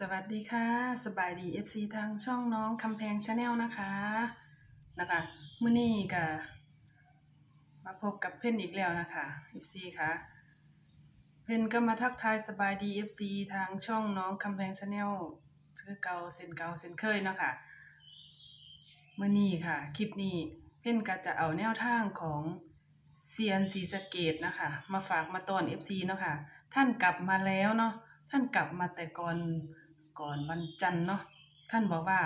สวัสดีค่ะ สบายดี FC ทางช่องน้องคำแพงชาแนลนะคะนะคะมื้อนี้ก็มาพบกับเพ่นอีกแล้วนะคะ FC ค่ะ เพ่นก็มาทักทายสบายดี FC ทางช่องน้องคำแพงชาแนลคือเก่าเส้นเก่าเส้นเคยเนาะคะมื้อนี้ค่ะ คลิปนี้เพ่นก็จะเอาแนวทางของเซียนสีสะเกตนะคะ มาฝากมาตอน FC เนาะค่ะท่านกลับมาแล้วเนาะท่านกลับมาแต่ก่อน ก่อนวันจันทร์เนาะท่านบอกว่า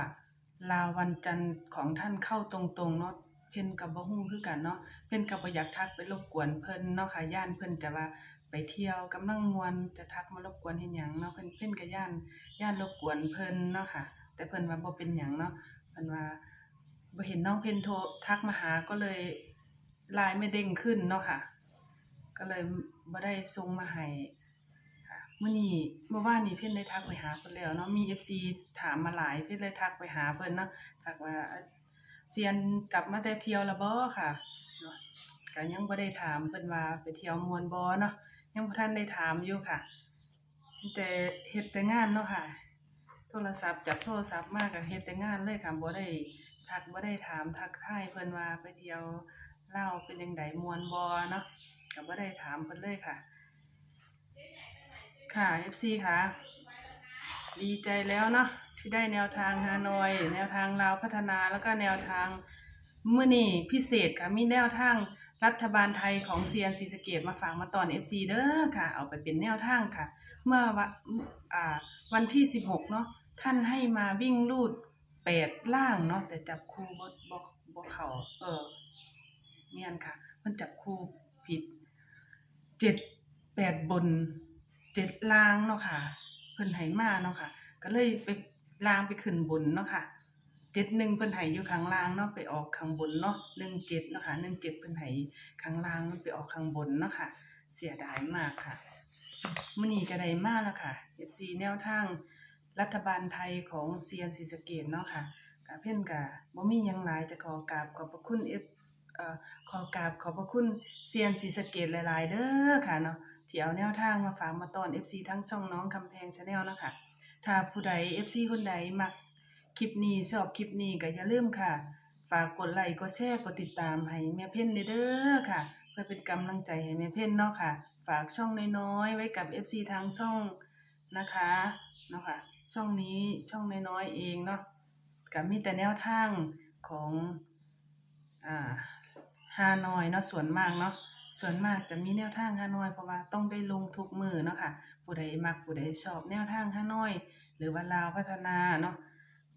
ลาวันจันทร์ของท่านเข้าตรงๆเนาะเพิ่นก็บ่ฮู้คือกันเนาะเพิ่นก็บ่อยากทักไปรบกวนเพิ่นเนาะค่ะย่านเพิ่นจะว่าไปเที่ยวกำลังมวนจะทักมารบกวนเฮ็ดหยังเนาะเพิ่นเพิ่นก็ย่านย่านรบกวนเพิ่นเนาะค่ะ แต่เพิ่นว่าบ่เป็นหยังเนาะเพิ่นว่าบ่เห็นน้องเพิ่นโทรทักมาหาก็เลย LINE ไม่เด้งขึ้นเนาะค่ะ ก็เลยบ่ได้ส่งมาให้ มื้อนี้เมื่อวานนี้เพิ่อนได้ทักไปหาเพิ่นแล้วเนาะมี FC ถามมาหลายเพิ่อนเลยทักไปหาเพิ่นเนาะทักว่าเซียนกลับมาแต่เที่ยวล้วบ่ค่ะเนาะก็ยังบ่ได้ถามเพิ่นว่าไปเที่ยวมวนบ่เนาะยังบ่ทันได้ถามอยู่ค่ะ แต่เฮ็ดแต่งานเนาะค่ะ โทรศัพท์จับโทรศัพท์มาก็เฮ็ดแต่งานเลยค่ะบ่ได้ทักบ่ได้ถามทักทายเพิ่นว่าไปเที่ยวเล่าเป็นจังไดม่วนบ่เนาะก็บ่ได้ถามเพิ่นเลยค่ะ ค่ะ FC ค่ะ ดีใจแล้วเนาะที่ได้แนวทางฮานอย แนวทางลาวพัฒนาแล้วก็แนวทางมื้อนี้พิเศษค่ะ มีแนวทางรัฐบาลไทยของเซียนศรีสเกดมาฝากมาตอน FC เด้อค่ะ เอาไปเป็นแนวทางค่ะ เมื่อวะอ่าวันที่ 16 เนาะท่านให้มาวิ่งลูด8ล่างเนาะแต่จับคู่บ่บ่บ่เขาเออเมียนค่ะเพิ่นจับคู่ผิด7 8บน เจ็ดลางเนาะค่ะ เพิ่นให้มาเนาะค่ะ ก็เลยไปลางไปขึ้นบนเนาะค่ะเจ็ดหนึ่งเพิ่นให้อยู่ข้างล่างเนาะไปออกข้างบนเนาะหนึ่งเจ็ดเนาะค่ะหนึ่งเจ็ดเพิ่นให้ข้างล่างมันไปออกข้างบนเนาะค่ะ เสียดายมากค่ะมื้อนี้ก็ได้มากแล้วค่ะ FC แนวทางรัฐบาลไทยของเซียนศรีสะเกษเนาะค่ะก็เพิ่นก็บ่มียังหลายจะขอกราบขอบพระคุณเอ่อขอกราบขอบพระคุณเซียนศรีสะเกษหลาย ๆ เด้อค่ะเนาะ ที่เอาแนวทางมาฝากมาตอน FC ทั้งช่องน้องคำแพงชาแนลนะคะถ้าผู้ใด FC คนใดมักคลิปนี้ชอบคลิปนี้ก็อย่าลืมค่ะ ฝากกดไลค์กดแชร์กดติดตามให้แม่เพ่นเด้อค่ะ เพื่อเป็นกำลังใจให้แม่เพ่นเนาะค่ะ ฝากช่องน้อยๆไว้กับ FC ทางช่องนะคะเนาะค่ะช่องนี้ช่องน้อยๆเองเนาะก็มีแต่แนวทางของอ่าฮานอยเนาะส่วนมากเนาะ ส่วนมากจะมีแนวทางฮานอยเพราะว่าต้องได้ลงทุกมือเนาะค่ะ ผู้ใดมักผู้ใดชอบแนวทางฮานอย หรือว่าลาวพัฒนาเนาะ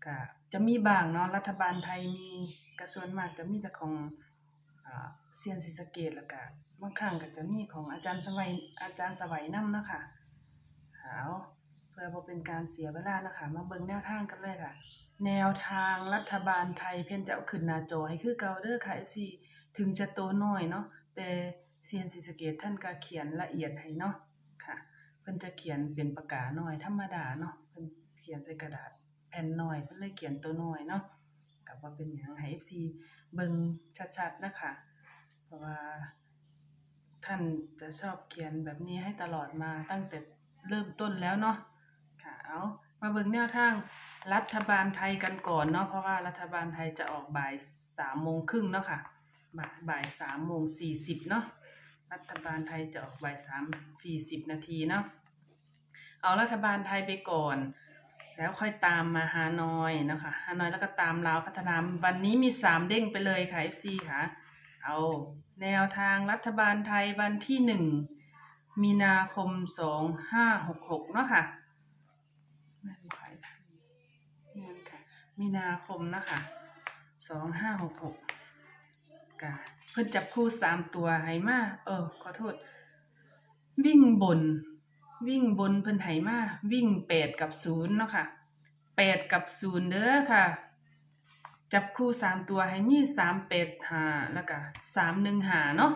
ก็จะมีบางเนาะรัฐบาลไทยมีก็ส่วนมากจะมีแต่ของอเซียนศรีสเกษแล้วก็บางครั้งก็จะมีของอาจารย์สวัยอาจารย์สวัยนำเนาะค่ะเอาเพื่อบ่เป็นการเสียเวลานะคะมาเบิ่งแนวทางกันเลยค่ะ แนวทางรัฐบาลไทยเพิ่นจะเอาขึ้นหน้าจอให้คือเก่าเด้อค่ะ FC ถึงจะโตน้อยเนาะแต่ เซียนศรีสะเกษท่านก็เขียนละเอียดให้เนาะค่ะ เพิ่นจะเขียนเป็นปากกาหน้อยธรรมดาเนาะเพิ่นเขียนใส่กระดาษแผ่นหน้อยเพิ่นเลยเขียนตัวหน้อยเนาะก็บ่เป็นหยังให้ FC เบิ่งชัดๆนะคะเพราะว่าท่านจะชอบเขียนแบบนี้ให้ตลอดมาตั้งแต่เริ่มต้นแล้วเนาะค่ะเอามาเบิ่งแนวทางรัฐบาลไทยกันก่อนเนาะเพราะว่ารัฐบาลไทยจะออกบ่าย3โมงครึ่งเนาะค่ะ บ่ายบ่ายสามโมงสี่สิบเนาะรัฐบาลไทยจะออกบ่ายสามสี่สิบนาทีเนาะเอารัฐบาลไทยไปก่อน แล้วค่อยตามมาฮานอยนะคะฮานอยแล้วก็ตามลาวพัฒนาวันนี้มีสามเด้งไปเลยค่ะ FC ค่ะ เอาแนวทางรัฐบาลไทยวันที่หนึ่งมีนาคมสองห้าหกหกเนาะค่ะนั่นค่ะมีนาคมนะคะสองห้าหกหก กะเพิ่นจับคู่สามตัวให้มาเออ ขอโทษ วิ่งบน วิ่งบนเพิ่นให้มาวิ่งแปดกับศูนย์เนาะค่ะแปดกับศูนย์เด้อค่ะ จับคู่สามตัวให้มีสามแปดหาแล้วก็สามหนึ่งหาเนาะ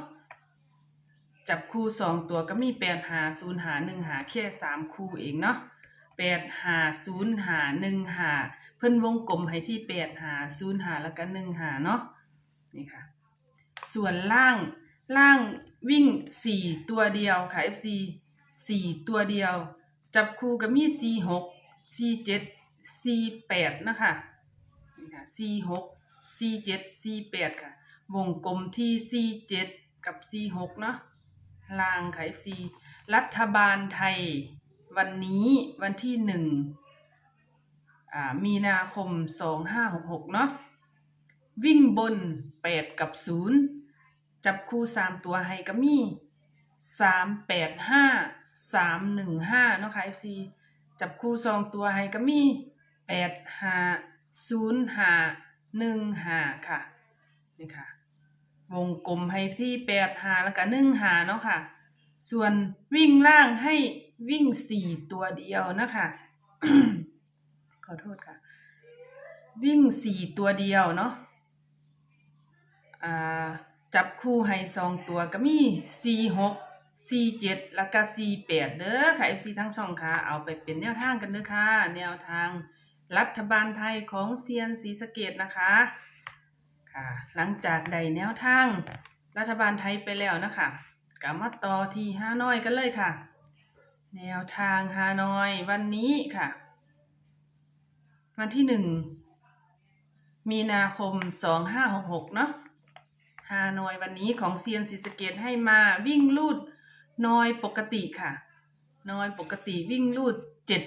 จับคู่สองตัวก็มีแปดหาศูนย์หาหนึ่งหาแค่สามคู่เองเนาะแปดหาศูนย์หาหนึ่งหาเพิ่นวงกลมให้ที่แปดหาศูนย์หาแล้วก็หนึ่งหาเนาะนี่ค่ะ ส่วนล่างล่างวิ่งสี่ตัวเดียวค่ะ FC สี่ตัวเดียว จับคู่กับมีสี่หกสี่เจ็ดสี่แปดนะคะนี่ค่ะสี่หกสี่เจ็ดสี่แปดค่ะ วงกลมที่สี่เจ็ดกับสี่หกเนาะลางค่ะ FC รัฐบาลไทย วันนี้วันที่หนึ่งอ่ามีนาคมสองห้าหกหกเนาะ วิ่งบนแปดกับศูนย์จับคู่สามตัวให้ก็มีสามแปดห้าสามหนึ่งห้าเนาะค่ะ FC จับคู่สองตัวให้ก็มีแปดห้าศูนย์ห้าหนึ่งห้าค่ะนี่ค่ะ วงกลมให้ที่แปดห้าแล้วก็หนึ่งห้าเนาะค่ะ ส่วนวิ่งล่างให้วิ่งสี่ตัวเดียวนะคะ ขอโทษค่ะ วิ่งสี่ตัวเดียวเนาะ อ่าจับคู่ให้สองตัวก็มีสี่หกสี่เจ็ดแล้วก็สี่แปดเด้อค่ะ FC ทั้งช่องค่ะ เอาไปเป็นแนวทางกันเด้อค่ะ แนวทางรัฐบาลไทยของเซียนศรีสะเกดนะคะค่ะ หลังจากใดแนวทาง รัฐบาลไทยไปแล้วนะคะกลับมาต่อที่ฮานอยกันเลยค่ะ แนวทางฮานอยวันนี้ค่ะ วันที่หนึ่งมีนาคมสองห้าหกหกเนาะ ฮานอยวันนี้ของเซียนศรีสเกตให้มาวิ่งลูดนอยปกติค่ะ นอยปกติวิ่งลูดเจ็ด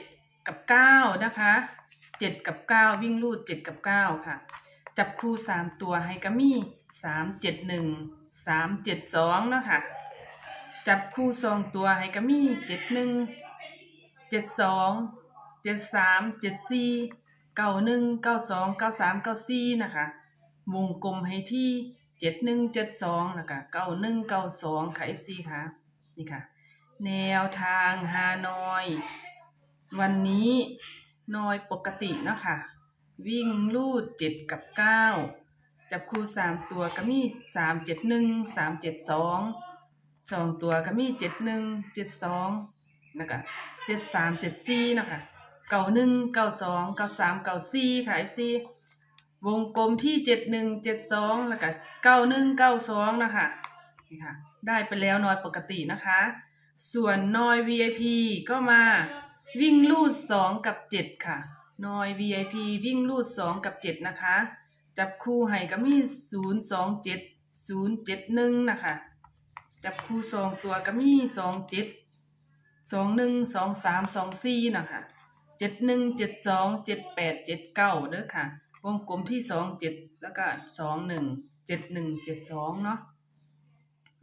กับเก้านะคะเจ็ดกับเก้าวิ่งลูดเจ็ดกับเก้าค่ะ จับคู่สามตัวให้กัมี่สามเจ็ดหนึ่งสามเจ็ดสองนะคะจับคู่สองตัวให้กัมี่เจ็ดหนึ่งเจ็ดสองเจ็ดสามเจ็ดสี่เก้าหนึ่งเก้าสองเก้าสามเก้าสี่นะคะ วงกลมให้ที่ เจ็ดหนึ่งเจ็ดสองนะคะเก้าหนึ่งเก้าสองค่ะ FC ค่ะนี่ค่ะ แนวทางฮานอย วันนี้นอยปกตินะคะ วิ่งลูดเจ็ดกับเก้าจับคู่สามตัวก็มีสามเจ็ดหนึ่งสามเจ็ดสองสองตัวก็มีเจ็ดหนึ่งเจ็ดสองแล้วก็เจ็ดสามเจ็ดสี่นะคะเก้าหนึ่งเก้าสองเก้าสามเก้าสี่ค่ะ FC วงกลมที่เจ็ดหนึ่งเจ็ดสองแล้วก็เก้าหนึ่งเก้าสองนะคะนี่ค่ะ ได้ไปแล้วนอยปกตินะคะ ส่วนนอย VIP ก็มาวิ่งลูดสองกับเจ็ดค่ะนอย VIP วิ่งลูดสองกับเจ็ดนะคะ จับคู่ให้ก็มีศูนย์สองเจ็ดศูนย์เจ็ดหนึ่งนะคะ จับคู่สองตัวก็มีสองเจ็ดสองหนึ่งสองสามสองสี่นะคะเจ็ดหนึ่งเจ็ดสองเจ็ดแปดเจ็ดเก้าเด้อค่ะ วงกลมที่สองเจ็ดแล้วก็สองหนึ่งเจ็ดหนึ่งเจ็ดสองเนาะ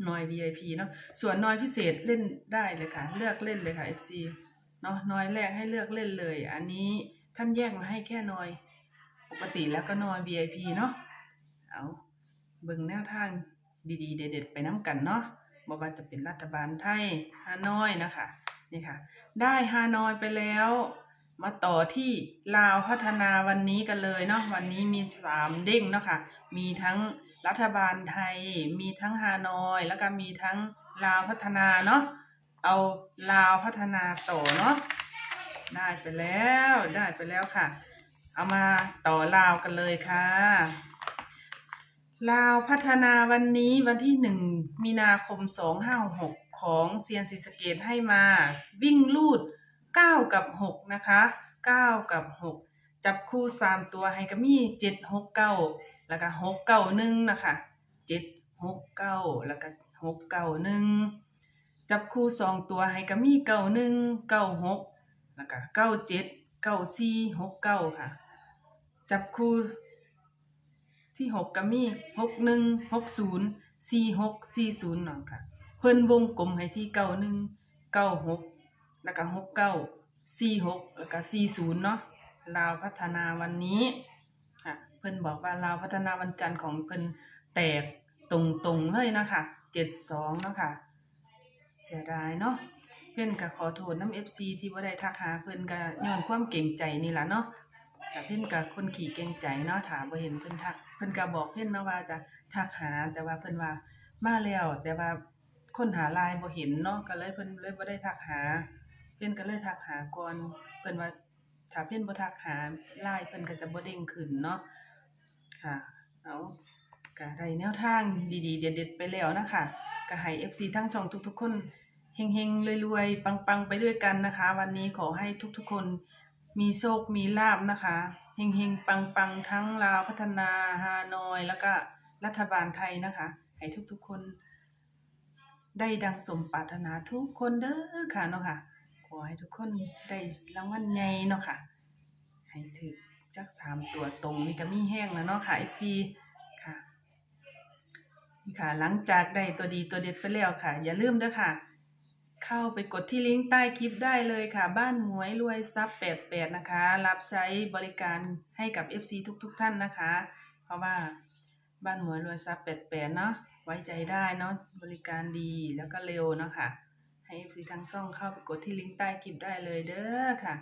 นอย VIP เนาะส่วนนอยพิเศษเล่นได้เลยค่ะ เลือกเล่นเลยค่ะ FC เนาะนอยแรกให้เลือกเล่นเลย อันนี้ท่านแยกมาให้แค่นอยปกติแล้วก็นอย VIP เนาะเอาเบิ่งแนวทางดีๆ เด็ดๆ ไปน้ำกันเนาะบ่ว่าจะเป็นรัฐบาลไทยฮานอยนะคะนี่ค่ะ ได้ฮานอยไปแล้ว มาต่อที่ลาวพัฒนาวันนี้กันเลยเนาะวันนี้มีสามเด้งเนาะค่ะมีทั้งรัฐบาลไทย มีทั้งฮานอย แล้วก็มีทั้งลาวพัฒนาเนาะเอาลาวพัฒนาต่อเนาะได้ไปแล้วได้ไปแล้วค่ะ เอามาต่อลาวกันเลยค่ะลาวพัฒนาวันนี้วันที่หนึ่งมีนาคมสองห้าหกของเซียนซีสเกตให้มา วิ่งลูด เก้ากับหกนะคะเก้ากับหกจับคู่สามตัวให้ก็มีเจ็ดหกเก้าแล้วก็หกเก้าหนึ่งนะคะเจ็ดหกเก้าแล้วก็หกเก้าหนึ่งจับคู่สองตัวให้ก็มีเก้าหนึ่งเก้าหกแล้วก็เก้าเจ็ดเก้าสี่หกเก้าค่ะ จับคู่ที่หกก็มีหกหนึ่งหกศูนย์สี่หกสี่ศูนย์หน่อยค่ะ เพิ่นวงกลมให้ที่เก้าหนึ่งเก้าหก แล้วก็หกเก้าสี่หกแล้วก็สี่ศูนย์เนาะลาวพัฒนาวันนี้ค่ะเพิ่นบอกว่าลาวพัฒนาวันจันทร์ของเพิ่นแตกตรงๆเลยนะคะเจ็ดสองเนาะค่ะเสียดายเนาะเพิ่อนก็ขอโทษน้ำเอฟซีที่ว่าได้ทักหาเพิ่อนก็ย้อนความเก่งใจนี่แหละเนาะแต่เพิ่อนกับคนขี่เก่งใจเนาะถามบ่าเห็นเพิ่อนทักเพิ่อนก็บอกเพิ่อนเนาะว่าจะทักหาแต่ว่าเพิ่อนว่ามาแล้วแต่ว่าคนหาไลน์บ่เห็นเนาะก็เลยเพิ่นเลยบ่ได้ทักหา เพิ่นก็เลยทักหาก่อน เพิ่นว่าถ้าเพิ่นบ่ทักหาไลน์เพิ่นก็จะบ่เด้งขึ้นเนาะ ค่ะ เอาก็ได้แนวทางดีๆ เด็ดๆ ไปแล้วนะคะก็ให้ FC ทั้งช่องทุกๆ คนเฮงๆรวยๆ ปังๆ ไปด้วยกันนะคะ วันนี้ขอให้ทุกๆ คนมีโชค มีลาบนะคะเฮงเฮงปังปังๆ ทั้งลาวพัฒนาฮานอย แล้วก็รัฐบาลไทยนะคะ ให้ทุกๆ คน ได้ดังสมปรารถนาทุกคนเด้อค่ะเนาะค่ะ ขอให้ทุกคนได้รางวัลใหญ่เนาะค่ะ ให้ถึกจักสามตัวตรงนี่ก็มีแห้งแล้วเนาะค่ะ FC ค่ะนี่ค่ะ หลังจากได้ตัวดีตัวเด็ดไปแล้วค่ะ อย่าลืมเด้อค่ะ เข้าไปกดที่ลิงก์ใต้คลิปได้เลยค่ะ บ้านหมวยรวยทรัพย์88นะคะ รับใช้บริการให้กับ FC ทุกๆทท่านนะคะ เพราะว่าบ้านหมวยรวยทรัพย์88เนาะไว้ใจได้เนาะบริการดีแล้วก็เร็วเนาะค่ะ ให้ FC ทั้งช่องเข้าไปกดที่ลิงก์ใต้คลิปได้เลยเด้อค่ะ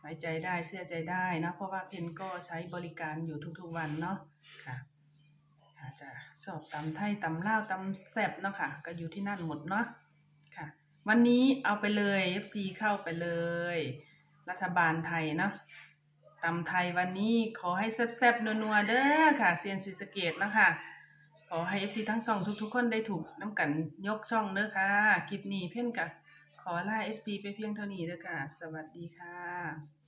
ไว้ใจได้เชื่อใจได้นะเพราะว่าเพนก็ใช้บริการอยู่ทุกๆวันเนาะค่ะอาจจะสอบตำไทยตำเลาวตำแซบเนาะค่ะ ก็อยู่ที่นั่นหมดเนาะค่ะ วันนี้เอาไปเลย FC เข้าไปเลย รัฐบาลไทยเนาะตำไทยวันนี้ขอให้แซ่บๆนัวๆเด้อค่ะเซียนซีสะเกตเนาะค่ะ อให้เอฟซีทั้งสองทุกๆ คนได้ถูกน้ำกันยกช่องเด้อค่ะ คลิปนี้เพ่นกับขอลาเอฟซีไปเพียงเท่านี้เด้อค่ะ สวัสดีค่ะ